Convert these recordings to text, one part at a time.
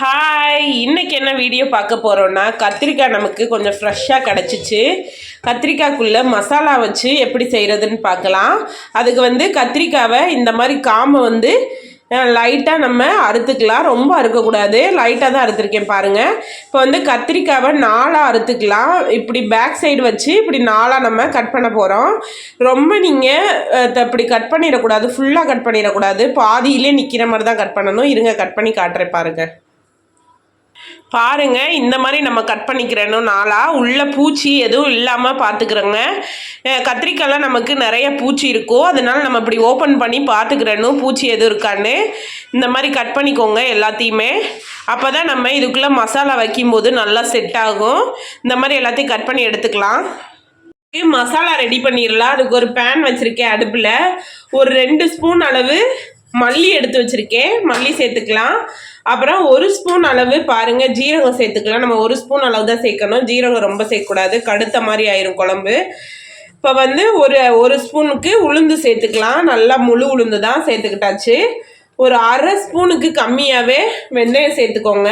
Hi இன்னைக்கு என்ன video பார்க்க போகிறோன்னா கத்திரிக்காய் நமக்கு கொஞ்சம் ஃப்ரெஷ்ஷாக கிடச்சிச்சு. கத்திரிக்காய்க்குள்ளே மசாலா வச்சு எப்படி செய்கிறதுன்னு பார்க்கலாம். அதுக்கு வந்து கத்திரிக்காவை இந்த மாதிரி காம்பை வந்து லைட்டாக நம்ம அறுத்துக்கலாம். ரொம்ப அறுக்கக்கூடாது. லைட்டாக தான் அறுத்துருக்கேன் பாருங்கள் இப்போ வந்து கத்திரிக்காவை நாளாக அறுத்துக்கலாம். இப்படி பேக் சைடு வச்சு இப்படி நாளாக நம்ம கட் பண்ண போகிறோம் ரொம்ப நீங்கள் இப்படி கட் பண்ணிடக்கூடாது. ஃபுல்லாக கட் பண்ணிடக்கூடாது. பாதியிலே நிற்கிற மாதிரி தான் கட் பண்ணணும். இருங்க கட் பண்ணி காட்டுறேன் பாருங்கள் பாருங்க இந்த மாதிரி நம்ம கட் பண்ணிக்கிறணும் நாளாக உள்ள பூச்சி எதுவும் இல்லாமல் பார்த்துக்கிறோங்க அஹ் நமக்கு நிறைய பூச்சி இருக்கும் அதனால நம்ம இப்படி ஓப்பன் பண்ணி பார்த்துக்கிறணும் பூச்சி எதுவும் இருக்கான்னு இந்த மாதிரி கட் பண்ணிக்கோங்க எல்லாத்தையுமே. அப்போ தான் நம்ம இதுக்குள்ளே மசாலா வைக்கும்போது நல்லா செட் ஆகும். இந்த மாதிரி எல்லாத்தையும் கட் பண்ணி எடுத்துக்கலாம். மசாலா ரெடி பண்ணிடலாம் அதுக்கு ஒரு பேன் வச்சுருக்கேன் அடுப்பில். ஒரு ரெண்டு ஸ்பூன் அளவு மல்லி எடுத்து வச்சுருக்கேன். மல்லி சேர்த்துக்கலாம். அப்புறம் ஒரு ஸ்பூன் அளவு பாருங்க ஜீரகம் சேர்த்துக்கலாம். நம்ம ஒரு ஸ்பூன் அளவு தான் சேர்க்கணும். ஜீரகம் ரொம்ப சேர்க்கக்கூடாது. கடுத்த மாதிரி ஆயிரும் குழம்பு. இப்போ வந்து ஒரு ஒரு ஸ்பூனுக்கு உளுந்து சேர்த்துக்கலாம். நல்லா முழு உளுந்து தான் சேர்த்துக்கிட்டாச்சு. ஒரு அரை ஸ்பூனுக்கு கம்மியாகவே வெந்தயம் சேர்த்துக்கோங்க.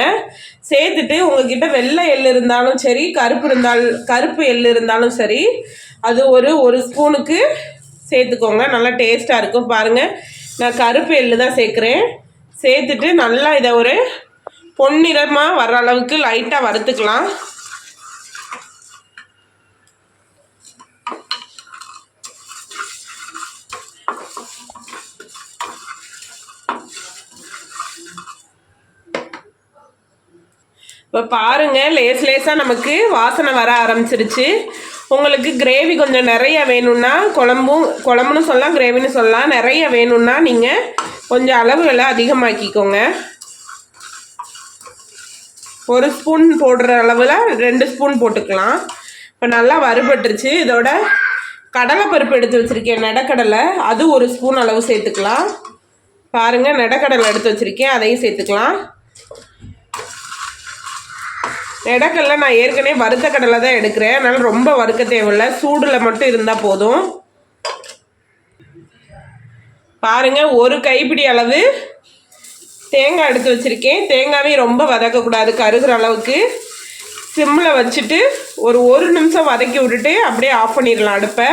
சேர்த்துட்டு உங்ககிட்ட வெள்ளை எள் இருந்தாலும் சரி கருப்பு இருந்தால் கருப்பு எள் இருந்தாலும் சரி அது ஒரு ஒரு ஸ்பூனுக்கு சேர்த்துக்கோங்க. நல்லா டேஸ்ட்டாக இருக்கும் பாருங்கள் நான் கருப்பு எள்ளு தான் சேர்க்குறேன். சேர்த்துட்டு நல்லா இதை ஒரு பொன்னிறமாக வர்ற அளவுக்கு லைட்டாக வறுத்துக்கலாம். இப்போ பாருங்கள் லேஸ் லேஸாக நமக்கு வாசனை வர ஆரம்பிச்சிருச்சு. உங்களுக்கு கிரேவி கொஞ்சம் நிறைய வேணும்னா குழம்பும் குழம்புன்னு சொல்லலாம் கிரேவின்னு சொல்லலாம். நிறைய வேணும்னா நீங்கள் கொஞ்சம் அளவுகளை அதிகமாக்கிக்கோங்க. ஒரு ஸ்பூன் போடுற அளவில் ரெண்டு ஸ்பூன் போட்டுக்கலாம். இப்போ நல்லா வறுபட்டுருச்சு. இதோட கடலைப்பருப்பு எடுத்து வச்சுருக்கேன் நெடக்கடலை. அது ஒரு ஸ்பூன் அளவு சேர்த்துக்கலாம். பாருங்கள் நெடக்கடலை எடுத்து வச்சுருக்கேன் அதையும் சேர்த்துக்கலாம். இடக்கல்ல நான் ஏற்கனவே வறுத்த கடலை தான் எடுக்கிறேன். அதனால் ரொம்ப வறுக்க தேவையில்ல. சூடில் மட்டும் இருந்தால் போதும். பாருங்க ஒரு கைப்பிடி அளவு தேங்காய் எடுத்து வச்சுருக்கேன். தேங்காவையும் ரொம்ப வதக்கக்கூடாது கருகிற அளவுக்கு. சிம்மில் வச்சுட்டு ஒரு ஒரு நிமிஷம் வதக்கி விட்டுட்டு அப்படியே ஆஃப் பண்ணிடலாம் அடுப்பை.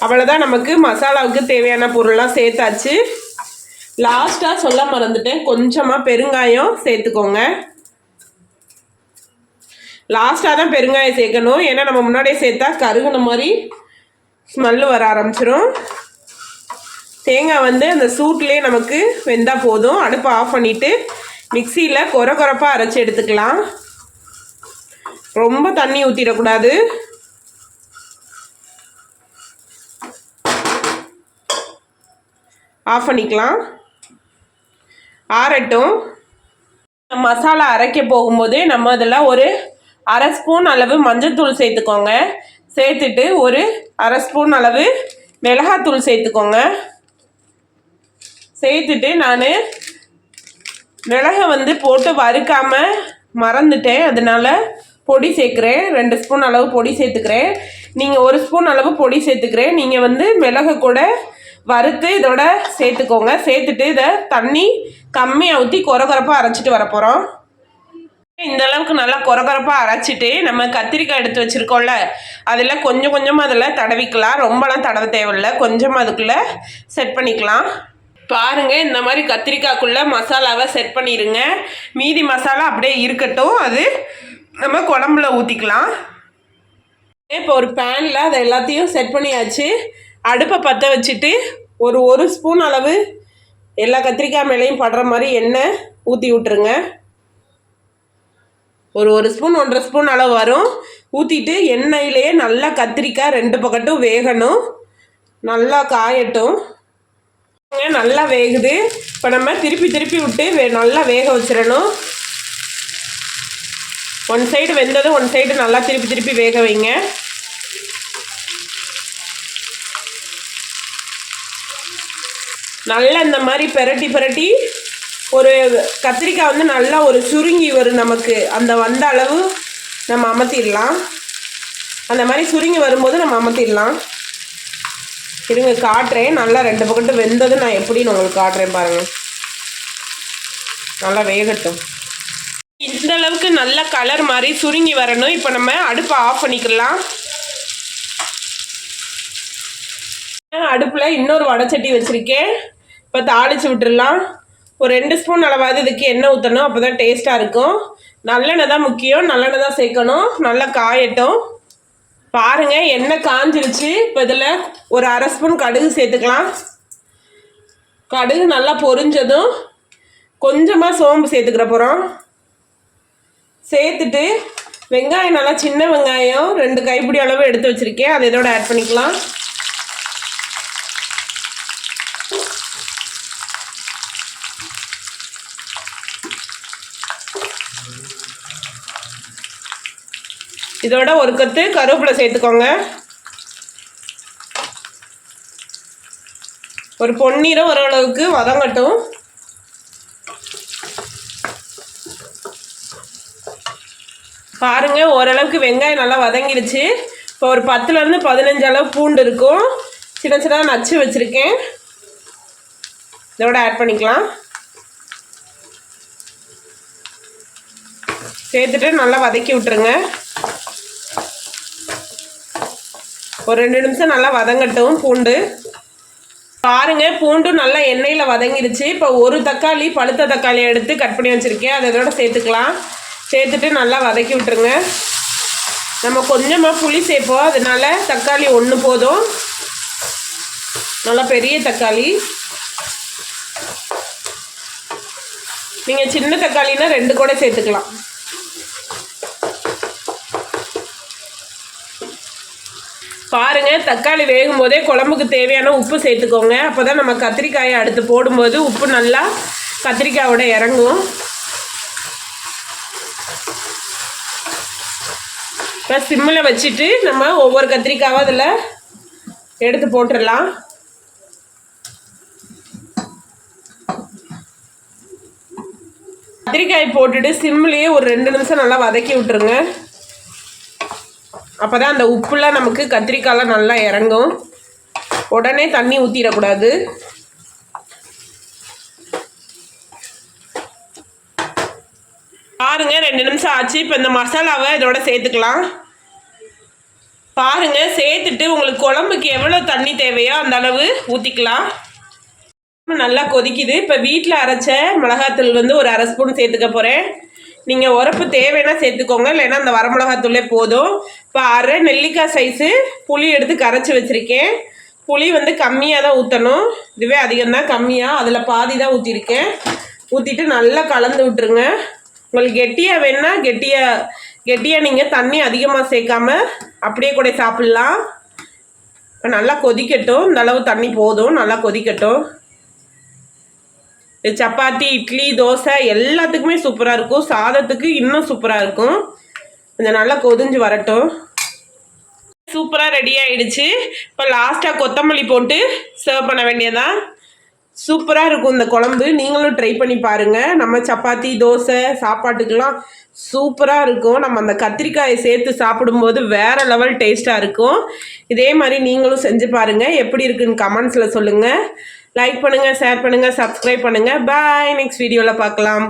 அவ்வளோதான் நமக்கு. மசாலாவுக்கு தேவையான பொருள்லாம் சேர்த்தாச்சு. லாஸ்ட்டாக சொல்ல மறந்துட்டேன். கொஞ்சமாக பெருங்காயம் சேர்த்துக்கோங்க. லாஸ்ட்டாக தான் பெருங்காயம் சேர்க்கணும். ஏன்னா நம்ம முன்னாடியே சேர்த்தா கருகுன மாதிரி ஸ்மெல்லு வர ஆரம்பிச்சிடும் தேங்காய் வந்து அந்த சூட்லேயே நமக்கு வெந்தால் போதும். அடுப்பை ஆஃப் பண்ணிவிட்டு மிக்சியில் கொர கொரப்பாக அரைச்சி எடுத்துக்கலாம். ரொம்ப தண்ணி ஊற்றிடக்கூடாது ஆஃப் பண்ணிக்கலாம். ஆறட்டும். மசாலா அரைக்க போகும்போது நம்ம அதில் ஒரு அரை ஸ்பூன் அளவு மஞ்சள்தூள் சேர்த்துக்கோங்க. சேர்த்துட்டு ஒரு அரை ஸ்பூன் அளவு மிளகாத்தூள் சேர்த்துக்கோங்க. சேர்த்துட்டு நான் மிளகை வந்து போட்டு வறுக்காமல் மறந்துட்டேன். அதனால பொடி சேர்க்குறேன். ரெண்டு ஸ்பூன் அளவு பொடி சேர்த்துக்கிறேன். நீங்கள் ஒரு ஸ்பூன் அளவு பொடி சேர்த்துக்கிறேன். நீங்கள் வந்து மிளகை கூட வறுத்து இதோட சேர்த்துக்கோங்க. சேர்த்துட்டு இதை தண்ணி கம்மியாக ஊற்றி கொரகொரப்பாக அரைச்சிட்டு வர போகிறோம் இந்த அளவுக்கு நல்லா குறகுறப்பாக அரைச்சிட்டு நம்ம கத்திரிக்காய் எடுத்து வச்சுருக்கோம்ல அதில் கொஞ்சம் கொஞ்சமாக அதில் தடவிக்கலாம். ரொம்பலாம் தடவ தேவையில்லை. கொஞ்சமாக அதுக்குள்ளே செட் பண்ணிக்கலாம். பாருங்கள் இந்த மாதிரி கத்திரிக்காய்க்குள்ளே மசாலாவை செட் பண்ணிடுங்க மீதி மசாலா அப்படியே இருக்கட்டும். அது நம்ம குழம்புல ஊற்றிக்கலாம் இப்போ ஒரு பேனில் அதை எல்லாத்தையும் செட் பண்ணியாச்சு. அடுப்பை பற்ற வச்சுட்டு ஒரு ஒரு ஸ்பூன் அளவு எல்லா கத்திரிக்காய் மேலேயும் படுற மாதிரி எண்ணெய் ஊற்றி விட்ருங்க ஒரு ஒரு ஸ்பூன் ஒன்றரை ஸ்பூன் அளவு வரும். ஊற்றிட்டு எண்ணெயிலேயே நல்லா கத்திரிக்காய் ரெண்டு பக்கட்டும் வேகணும். நல்லா காயட்டும். நல்லா வேகுது. இப்போ நம்ம திருப்பி திருப்பி விட்டு வே நல்லா வேக வச்சிடணும். ஒன் சைடு வெந்ததும் ஒன் சைடு நல்லா திருப்பி திருப்பி வேக வைங்க. நல்லா இந்த மாதிரி பெரட்டி பெரட்டி ஒரு கத்திரிக்காய் வந்து நல்லா ஒரு சுருங்கி வரும் நமக்கு. அந்த வந்த அளவு நம்ம அமர்த்திடலாம். அந்த மாதிரி சுருங்கி வரும்போது நம்ம அமர்த்திடலாம். இருங்க காட்டுறேன். நல்லா ரெண்டு பக்கத்து வெந்தது நான் எப்படின்னு உங்களுக்கு காட்டுறேன் பாருங்கள் நல்லா வேகட்டும். இந்த அளவுக்கு நல்ல கலர் மாதிரி சுருங்கி வரணும். இப்போ நம்ம அடுப்பை ஆஃப் பண்ணிக்கலாம். அடுப்பில் இன்னொரு வடச்சட்டி வச்சுருக்கேன். இப்போ தாளித்து விட்டுடலாம். ஒரு ரெண்டு ஸ்பூன் அளவாவது இதுக்கு எண்ணெய் ஊற்றணும் அப்போ தான் டேஸ்ட்டாக இருக்கும். நல்லெண்ணெய் தான் முக்கியம் நல்லெண்ணெய் தான் சேர்க்கணும். நல்லா காயட்டும். பாருங்கள் எண்ணெய் காஞ்சிருச்சு. இப்போ இதில் ஒரு அரை ஸ்பூன் கடுகு சேர்த்துக்கலாம். கடுகு நல்லா பொரிஞ்சதும் கொஞ்சமாக சோம்பு சேர்த்துக்கிற போகிறோம் சேர்த்துட்டு வெங்காயம் நல்லா சின்ன வெங்காயம் ரெண்டு கைப்பிடி அளவு எடுத்து வச்சுருக்கேன். அதை இதோட ஆட் பண்ணிக்கலாம். இதோட ஒரு கத்து கருவேப்பிலை சேர்த்துக்கோங்க. ஒரு பொன்னீரம் ஓரளவுக்கு வதங்கட்டும் பாருங்க ஓரளவுக்கு வெங்காயம் நல்லா வதங்கிடுச்சு இப்போ ஒரு பத்துலேருந்து பதினஞ்சு அளவு பூண்டு இருக்கும். சின்ன சின்ன நச்சு வச்சுருக்கேன். இதோட ஆட் பண்ணிக்கலாம். சேர்த்துட்டு நல்லா வதக்கி விட்டுருங்க. ஒரு ரெண்டு நிமிஷம் நல்லா வதங்கட்டும் பூண்டு. பாருங்க பூண்டும் நல்லா எண்ணெயில் வதங்கிடுச்சு இப்போ ஒரு தக்காளி பழுத்த தக்காளி எடுத்து கட் பண்ணி வச்சுருக்கேன். அதை இதோட சேர்த்துக்கலாம். சேர்த்துட்டு நல்லா வதக்கி விட்டுருங்க. நம்ம கொஞ்சமாக புளி சேர்ப்போம். அதனால தக்காளி ஒன்று போதும். நல்லா பெரிய தக்காளி. நீங்கள் சின்ன தக்காளினா ரெண்டு கூட சேர்த்துக்கலாம். பாருங்க தக்காளி வேகும் போதே குழம்புக்கு தேவையான உப்பு சேர்த்துக்கோங்க. அப்போ தான் நம்ம கத்திரிக்காயை அடுத்து போடும்போது உப்பு நல்லா கத்திரிக்காயோட இறங்கும். இப்போ சிம்மில் வச்சுட்டு நம்ம ஒவ்வொரு கத்திரிக்காவும் அதில் எடுத்து போட்டுடலாம் கத்திரிக்காய் போட்டுட்டு சிம்லேயே ஒரு ரெண்டு நிமிஷம் நல்லா வதக்கி விட்டுருங்க. அப்போ தான் அந்த உப்புலாம் நமக்கு கத்திரிக்காயெலாம் நல்லா இறங்கும். உடனே தண்ணி ஊற்றிடக்கூடாது பாருங்க ரெண்டு நிமிஷம் ஆச்சு. இப்போ இந்த மசாலாவை இதோட சேர்த்துக்கலாம். பாருங்க சேர்த்துட்டு உங்களுக்கு குழம்புக்கு எவ்வளோ தண்ணி தேவையோ அந்த அளவு ஊற்றிக்கலாம் நல்லா கொதிக்குது. இப்போ வீட்டில் அரைச்ச மிளகாத்தூள் வந்து ஒரு அரை ஸ்பூன் சேர்த்துக்க போகிறேன் நீங்கள் உரப்பு தேவைன்னா சேர்த்துக்கோங்க. இல்லைன்னா அந்த வரமிளகாத்தூளே போதும். இப்போ அரை நெல்லிக்காய் சைஸு புளி எடுத்து கரைச்சி வச்சுருக்கேன். புளி வந்து கம்மியாக தான் ஊற்றணும் இதுவே அதிகம்தான் கம்மியாக அதில் பாதி தான் ஊற்றிருக்கேன் ஊற்றிட்டு நல்லா கலந்து விட்டுருங்க. உங்களுக்கு கெட்டியாக வேணால் கெட்டியாக கெட்டியாக நீங்கள் தண்ணி அதிகமாக சேர்க்காம அப்படியே கூட சாப்பிட்லாம். இப்போ நல்லா கொதிக்கட்டும். இந்த அளவு தண்ணி போதும். நல்லா கொதிக்கட்டும். சப்பாத்தி இட்லி தோசை எல்லாத்துக்குமே சூப்பராக இருக்கும். சாதத்துக்கு இன்னும் சூப்பராக இருக்கும். கொஞ்சம் நல்லா கொதிஞ்சு வரட்டும். சூப்பராக ரெடி ஆகிடுச்சு இப்போ லாஸ்ட்டாக கொத்தமல்லி போட்டு சர்வ் பண்ண வேண்டியதான் சூப்பராக இருக்கும் இந்த குழம்பு. நீங்களும் ட்ரை பண்ணி பாருங்கள் நம்ம சப்பாத்தி தோசை சாப்பாட்டுக்கெல்லாம் சூப்பராக இருக்கும். நம்ம அந்த கத்திரிக்காயை சேர்த்து சாப்பிடும்போது வேறு லெவல் டேஸ்ட்டாக இருக்கும். இதே மாதிரி நீங்களும் செஞ்சு பாருங்கள் எப்படி இருக்குன்னு கமெண்ட்ஸில் சொல்லுங்கள் லைக் பண்ணுங்கள் ஷேர் பண்ணுங்கள் சப்ஸ்கிரைப் பண்ணுங்கள் பாய் நெக்ஸ்ட் வீடியோவில் பார்க்கலாம்